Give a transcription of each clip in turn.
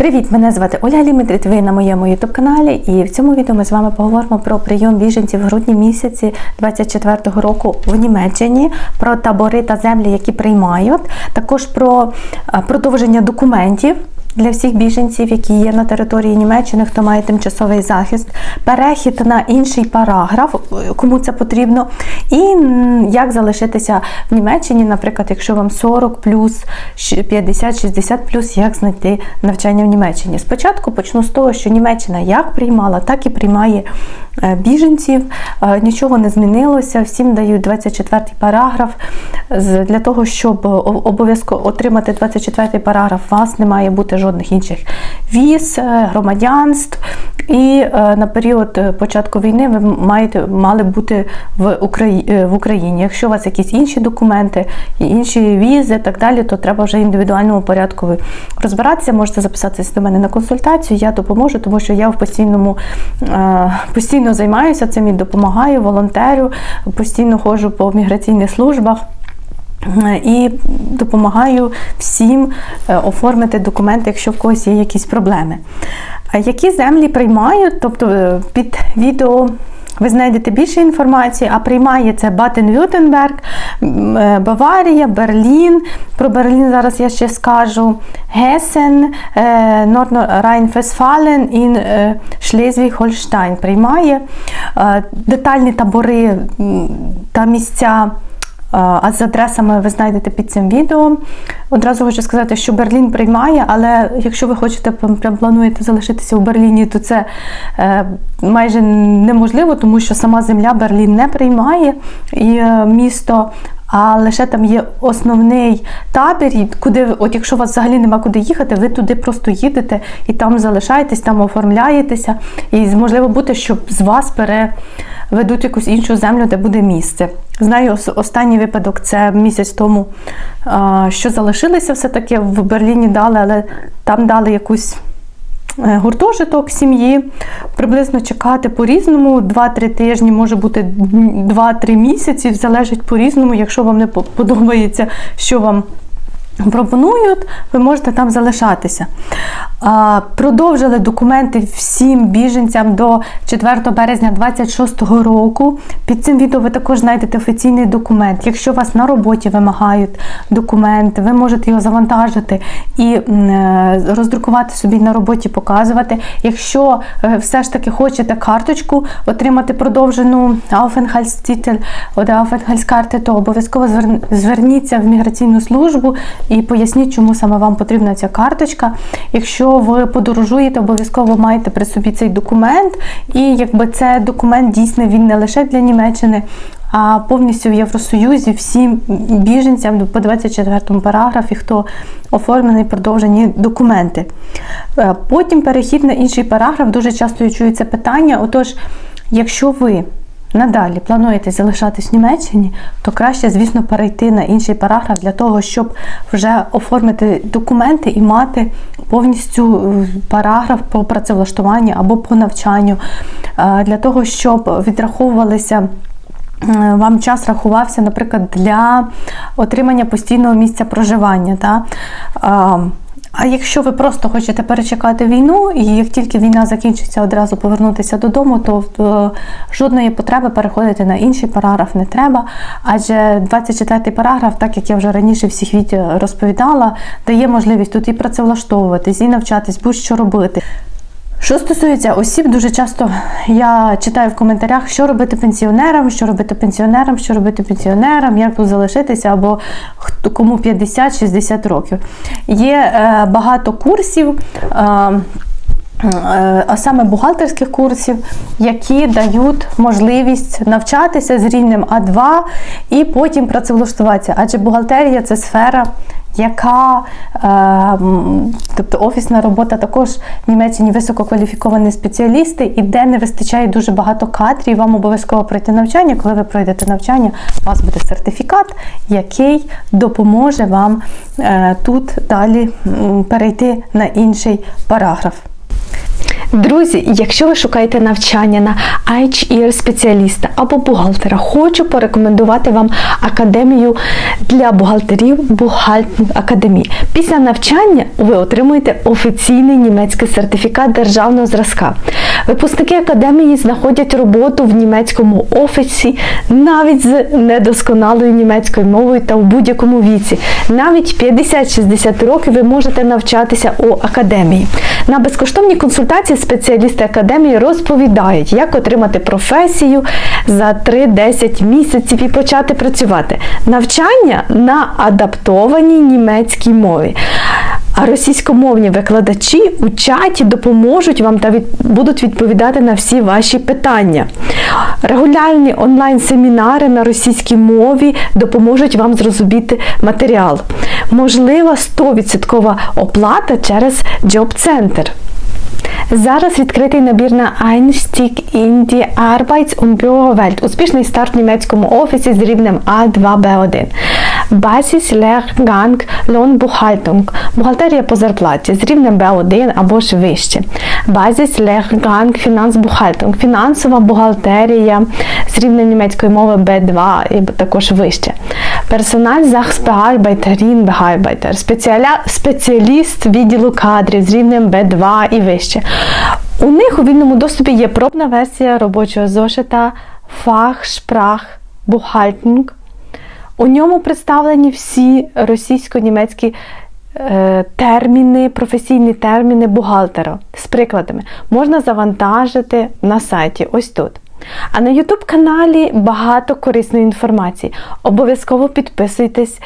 Привіт! Мене звати Ольга Лімитрит, Ви на моєму ютуб-каналі, і в цьому відео ми з вами поговоримо про прийом біженців в грудні місяці 24-го року в Німеччині, про табори та землі, які приймають, також про е, продовження документів. Для всіх біженців, які є на території Німеччини, хто має тимчасовий захист, перехід на інший параграф, кому це потрібно, і як залишитися в Німеччині, наприклад, якщо вам 40 плюс 50-60 плюс, як знайти навчання в Німеччині. Спочатку почну з того, що Німеччина як приймала, так і приймає е, біженців. Е, Нічого не змінилося. Всім дають 24 параграф. Для того, щоб обов'язково отримати 24 параграф, у вас не має бути жодних інших віз, е, громадянств. І е, на період е, початку війни ви маєте мали бути в Україні, в Україні. Якщо у вас якісь інші документи, інші візи, так далі, то треба вже індивідуальному порядку розбиратися. Можете записатися до мене на консультацію. Я допоможу, тому що я в постійному е, постійно займаюся цим і допомагаю, волонтерю, постійно ходжу по міграційних службах. І допомагаю всім е, оформити документи, якщо в когось є якісь проблеми. Які землі приймають? Тобто е, під відео ви знайдете більше інформації, а приймає це Батен-Вютенберг, е, Баварія, Берлін. Про Берлін зараз я ще скажу. Гесен, Нордно-Райн-Фесфален і Шлезвіг-Гольштайн приймає детальні табори та місця. А з адресами ви знайдете під цим відео. Одразу хочу сказати, що Берлін приймає, але якщо ви хочете прям плануєте залишитися у Берліні, то це е, майже неможливо, тому що сама земля Берлін не приймає і е, місто. А лише там є основний табір, куди от якщо у вас взагалі нема куди їхати, ви туди просто їдете і там залишаєтесь, там оформляєтеся. І можливо бути, що з вас переведуть якусь іншу землю, де буде місце. Знаю, останній випадок це місяць тому, що залишилися все-таки в Берліні дали, але там дали якусь е, гуртожиток сім'ї. Приблизно чекати по-різному. 2-3 тижні, може бути 2-3 місяці, залежить по-різному. Якщо вам не подобається, що вам пропонують, ви можете там залишатися. Продовжили документи всім біженцям до 4 березня 2026 року. Під цим відео ви також знайдете офіційний документ. Якщо вас на роботі вимагають документи, ви можете його завантажити і е, роздрукувати собі на роботі, показувати. Якщо е, все ж таки хочете карточку отримати продовжену Aufenthaltskarte, то обов'язково зверніться в міграційну службу і поясніть, чому саме вам потрібна ця карточка. Якщо ви подорожуєте, обов'язково маєте при собі цей документ, і якби це документ дійсно він не лише для Німеччини. А повністю в Євросоюзі всім біженцям по 24 параграфі, хто оформлений продовжені документи. Е, Потім перехід на інший параграф. Дуже часто я чую це питання. Отож, якщо ви надалі плануєте залишатись в Німеччині, то краще, звісно, перейти на інший параграф для того, щоб вже оформити документи і мати повністю е, параграф по працевлаштуванню або по навчанню, е, для того, щоб відраховувалися. е, Вам час рахувався, наприклад, для отримання постійного місця проживання. Та? А, якщо ви просто хочете перечекати війну, і як тільки війна закінчиться, одразу повернутися додому, то е, жодної потреби переходити на інший параграф не треба. Адже 24 параграф, так як я вже раніше всіх відео розповідала, дає можливість тут і працевлаштовуватись, і навчатись, будь-що робити. Що стосується осіб, дуже часто я читаю в коментарях, що робити пенсіонерам, що робити пенсіонерам, що робити пенсіонерам, як тут залишитися, або кому 50-60 років. Є е, багато курсів. Е, е, а саме бухгалтерських курсів, які дають можливість навчатися з рівнем А2 і потім працевлаштуватися. Адже бухгалтерія це сфера, яка, е, тобто офісна робота також в Німеччині висококваліфіковані спеціалісти, і де не вистачає дуже багато кадрів, вам обов'язково пройти навчання. Коли ви пройдете навчання, у вас буде сертифікат, який допоможе вам е, тут далі перейти на інший параграф. Друзі, якщо ви шукаєте навчання на HR спеціаліста або бухгалтера, хочу порекомендувати вам академію для бухгалтерів Бухгалтинг Академії. Після навчання ви отримуєте офіційний німецький сертифікат державного зразка. Випускники академії знаходять роботу в німецькому офісі навіть з недосконалою німецькою мовою та в будь-якому віці. Навіть 50-60 років ви можете навчатися у академії. На безкоштовній консультації спеціалісти академії розповідають, як отримати професію за 3-10 місяців і почати працювати. Навчання на адаптованій німецькій мові. А російськомовні викладачі у чаті допоможуть вам та від... будуть відповідати на всі ваші питання. Регулярні онлайн-семінари на російській мові допоможуть вам зрозуміти матеріал. Можлива 100% оплата через Job-центр. Зараз відкритий набір на Einstieg in die Arbeits- und Bürowelt. Успішний старт в німецькому офісі з рівнем А2Б1. Basislehrgang Lohnbuchhaltung. Бухгалтерія по зарплаті з рівнем Б1 або ж вище. Basislehrgang Finanzbuchhaltung. Фінансова бухгалтерія з рівнем німецької мови Б2 і також вище. Персональ Sachbearbeiterin, Bearbeiter. Спеціаліст відділу кадрів з рівнем Б2 і вище. У них у вільному доступі є пробна версія робочого зошита Fachsprach Buchhaltung. У ньому представлені всі російсько-німецькі е, терміни, професійні терміни бухгалтера з прикладами. Можна завантажити на сайті ось тут. А на YouTube каналі багато корисної інформації. Обов'язково підписуйтесь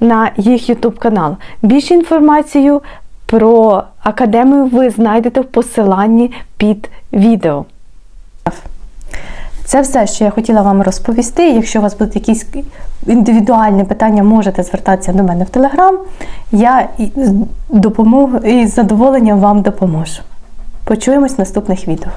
на їх YouTube канал. Більше інформацію про академію ви знайдете в посиланні під відео. Це все, що я хотіла вам розповісти. Якщо у вас будуть якісь індивідуальні питання, можете звертатися до мене в Телеграм. Я допомогу і з задоволенням вам допоможу. Почуємось в наступних відео.